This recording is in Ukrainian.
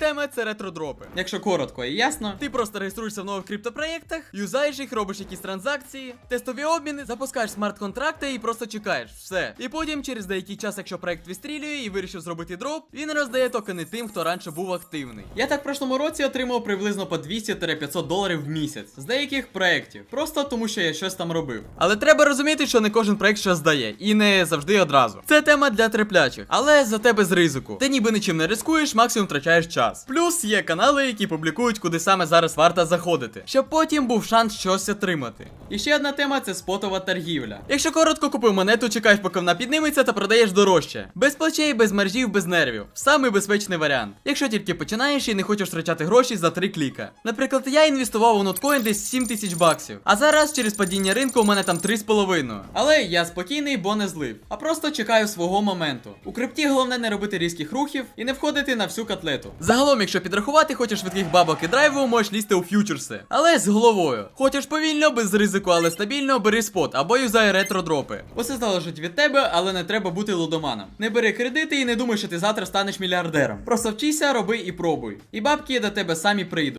тема це ретродропи. Якщо коротко і ясно, ти просто реєструєшся в нових криптопроєктах, юзаєш їх, робиш якісь транзакції, тестові обміни, запускаєш смарт-контракти і просто чекаєш. Все. І потім, через деякий час, якщо проект відстрілює і вирішив зробити дроп, він роздає токени тим, хто раніше був активний. Я так в прошлому році отримав приблизно по 200-500 доларів в місяць з деяких проєктів, просто тому що я щось там робив. Але треба розуміти, що не кожен проект щось дає, і не завжди одразу. Це тема для треплячих, але за тебе з ризику. Ти ніби нічим не рискуєш, максимум втрачаєш час. Плюс є канали, які публікують, куди саме зараз варто заходити, щоб потім був шанс щось отримати. І ще одна тема це спотова торгівля. Якщо коротко купив монету, чекаєш, поки вона підніметься, та продаєш дорожче. Без плечей, без мережів, без нервів. Самий безпечний варіант. Якщо тільки починаєш і не хочеш втрачати гроші за три кліка. Наприклад, я інвестував у ноткоін десь 7 тисяч баксів. А зараз через падіння ринку у мене там 3,5. Але я спокійний, бо не злив. А просто чекаю свого моменту. У крипті головне не робити різких рухів і не входити на всю котлету. Загалом, якщо підрахувати, хочеш швидких бабок і драйву, можеш лізти у ф'ючерси. Але з головою. Хочеш повільно, без ризику, але стабільно, бери спот або юзай ретро-дропи. Усе залежить від тебе, але не треба бути лудоманом. Не бери кредити і не думай, що ти завтра станеш мільярдером. Просто вчися, роби і пробуй. І бабки до тебе самі прийдуть.